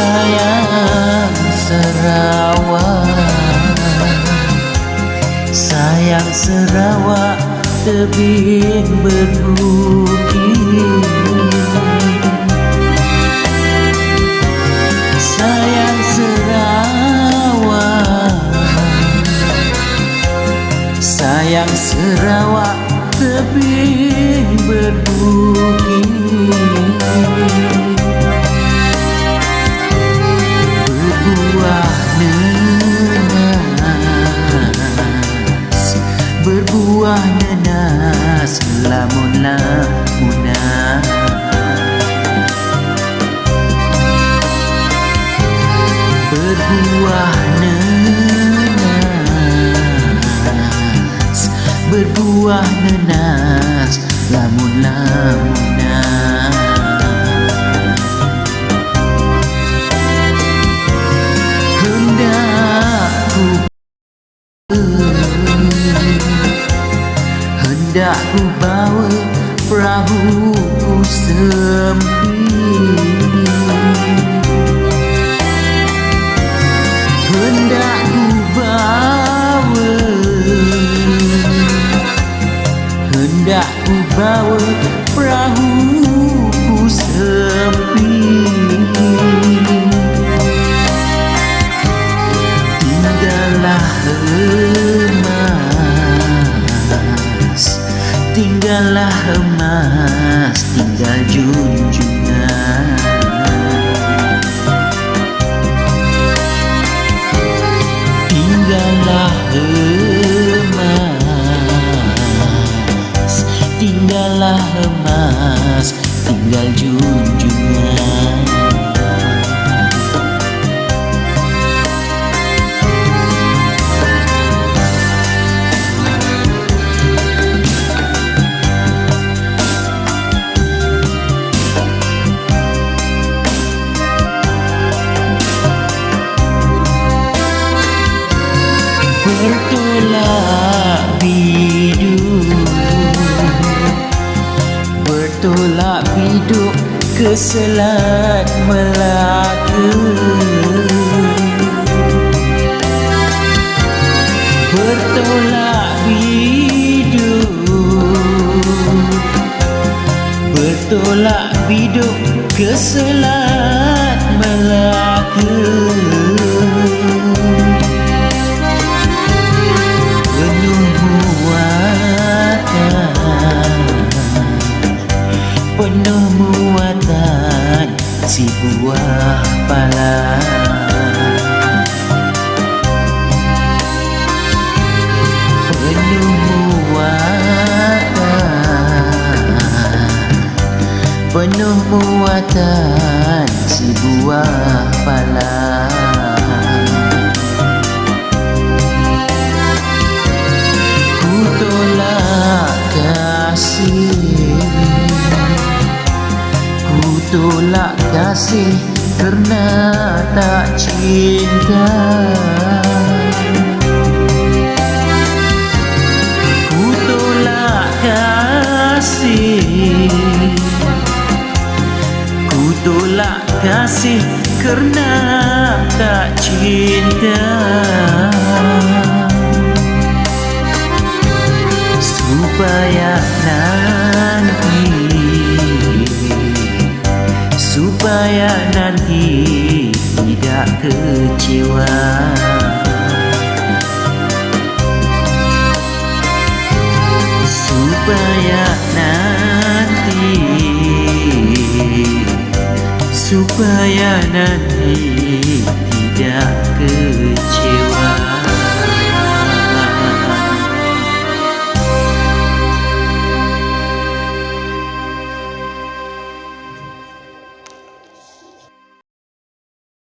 Sayang Sarawak Sayang Sarawak Tebing berbukit. Sayang Sarawak Sayang Sarawak Tebing berbukit Lamun-lamunan Berbuah nenas Berbuah nenas Lamun-lamunan Hendak ku bawa perahu ku sempit. Hendak ku bawa Hendak ku bawa Tinggallah emas Tinggal junjungan. Tinggallah emas Tinggallah emas Tinggal junjungan Selat Melaka Bertolak biduk Bertolak biduk ke Selat Melaka si buah pala penuh muatan penuh muatan si buah pala Tolak kasih Kerana tak cinta. Ku tolak kasih. Ku tolak kasih Kerana tak cinta. Supaya nanti supaya nanti tidak kecewa.